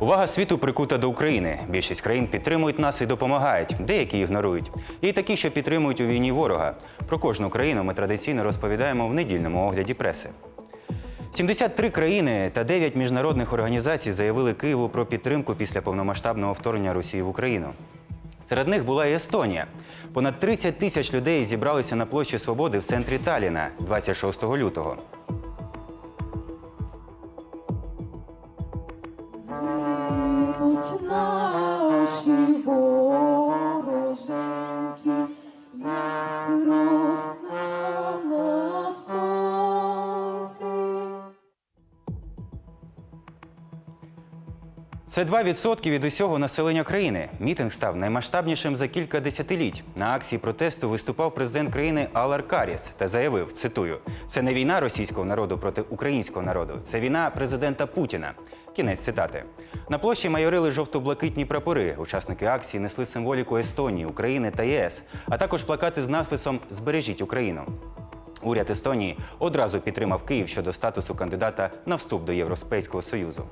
Увага світу прикута до України. Більшість країн підтримують нас і допомагають, деякі ігнорують. Й такі, що підтримують у війні ворога. Про кожну країну ми традиційно розповідаємо в недільному огляді преси. 73 країни та 9 міжнародних організацій заявили Києву про підтримку після повномасштабного вторгнення Росії в Україну. Серед них була і Естонія. Понад 30 тисяч людей зібралися на площі Свободи в центрі Таліна 26 лютого. Наші вороженьки, як. Це 2% від усього населення країни. Мітинг став наймасштабнішим за кілька десятиліть. На акції протесту виступав президент країни Алар Каріс та заявив: цитую: це не війна російського народу проти українського народу, це війна президента Путіна. Кінець цитати. На площі майорили жовто-блакитні прапори. Учасники акції несли символіку Естонії, України та ЄС, а також плакати з надписом Збережіть Україну. Уряд Естонії одразу підтримав Київ щодо статусу кандидата на вступ до Європейського Союзу.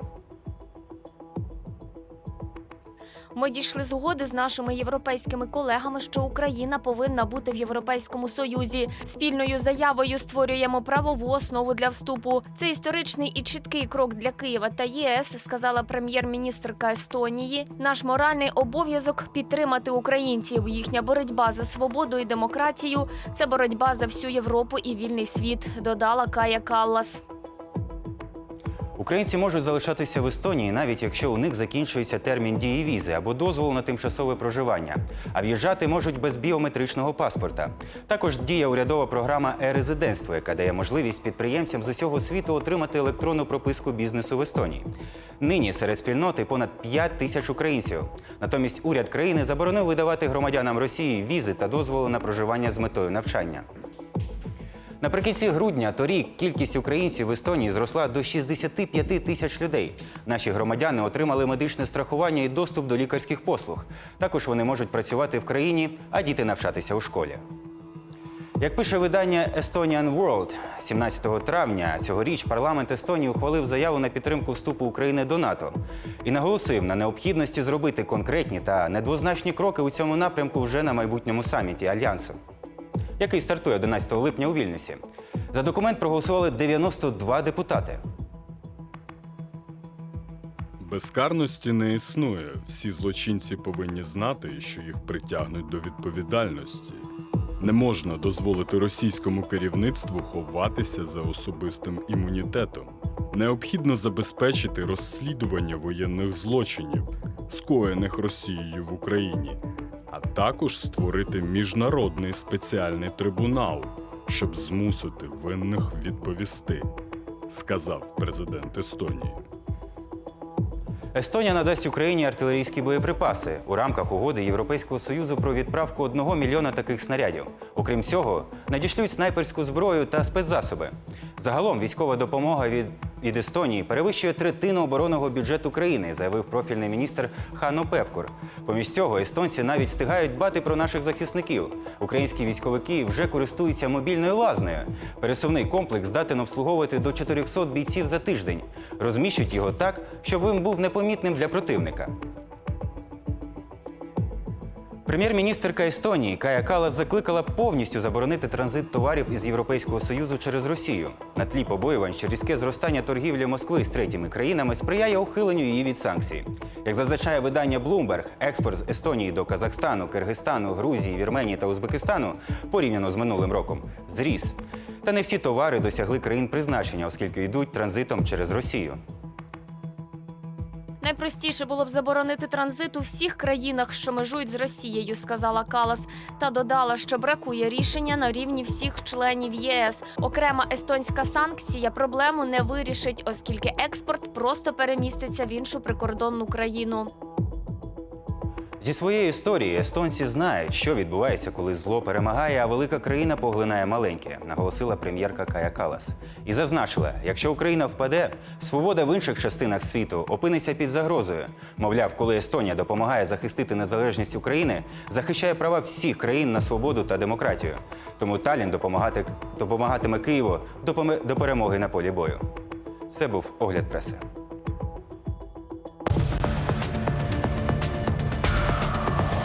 Ми дійшли згоди з нашими європейськими колегами, що Україна повинна бути в Європейському Союзі. Спільною заявою створюємо правову основу для вступу. Це історичний і чіткий крок для Києва та ЄС, сказала прем'єр-міністрка Естонії. Наш моральний обов'язок підтримати українців. Їхня боротьба за свободу і демократію це боротьба за всю Європу і вільний світ. Додала Кая Каллас. Українці можуть залишатися в Естонії, навіть якщо у них закінчується термін дії візи або дозволу на тимчасове проживання. А в'їжджати можуть без біометричного паспорта. Також діє урядова програма е-резидентство, яка дає можливість підприємцям з усього світу отримати електронну прописку бізнесу в Естонії. Нині серед спільноти понад 5 тисяч українців. Натомість уряд країни заборонив видавати громадянам Росії візи та дозволи на проживання з метою навчання. Наприкінці грудня торік кількість українців в Естонії зросла до 65 тисяч людей. Наші громадяни отримали медичне страхування і доступ до лікарських послуг. Також вони можуть працювати в країні, а діти навчатися у школі. Як пише видання Estonian World, 17 травня цьогоріч парламент Естонії ухвалив заяву на підтримку вступу України до НАТО і наголосив на необхідності зробити конкретні та недвозначні кроки у цьому напрямку вже на майбутньому саміті Альянсу який стартує 11 липня у Вільнюсі. За документ проголосували 92 депутати. Безкарності не існує. Всі злочинці повинні знати, що їх притягнуть до відповідальності. Не можна дозволити російському керівництву ховатися за особистим імунітетом. Необхідно забезпечити розслідування воєнних злочинів, скоєних Росією в Україні, також створити міжнародний спеціальний трибунал, щоб змусити винних відповісти, сказав президент Естонії. Естонія надасть Україні артилерійські боєприпаси у рамках угоди Європейського союзу про відправку одного мільйона таких снарядів. Окрім цього, надішлють снайперську зброю та спецзасоби. Загалом військова допомога від, від Естонії перевищує третину оборонного бюджету країни, заявив профільний міністр Хано Певкур. Поміж цього естонці навіть встигають дбати про наших захисників. Українські військовики вже користуються мобільною лазнею. Пересувний комплекс здатен обслуговувати до 400 бійців за тиждень. Розміщують його так, щоб він був непомітним для противника. Прем'єр-міністерка Естонії Кая Калас закликала повністю заборонити транзит товарів із Європейського союзу через Росію. На тлі побоювань, що різке зростання торгівлі Москви з третіми країнами сприяє ухиленню її від санкцій. Як зазначає видання Bloomberg, експорт з Естонії до Казахстану, Киргизстану, Грузії, Вірменії та Узбекистану порівняно з минулим роком зріс. Та не всі товари досягли країн призначення, оскільки йдуть транзитом через Росію. Найпростіше було б заборонити транзит у всіх країнах, що межують з Росією, сказала Калас, та додала, що бракує рішення на рівні всіх членів ЄС. Окрема естонська санкція проблему не вирішить, оскільки експорт просто переміститься в іншу прикордонну країну. Зі своєї історії естонці знають, що відбувається, коли зло перемагає, а велика країна поглинає маленьке, наголосила прем'єрка Кая Калас. І зазначила, якщо Україна впаде, свобода в інших частинах світу опиниться під загрозою. Мовляв, коли Естонія допомагає захистити незалежність України, захищає права всіх країн на свободу та демократію. Тому Талін допомагати, допомагатиме Києву до перемоги на полі бою. Це був огляд преси.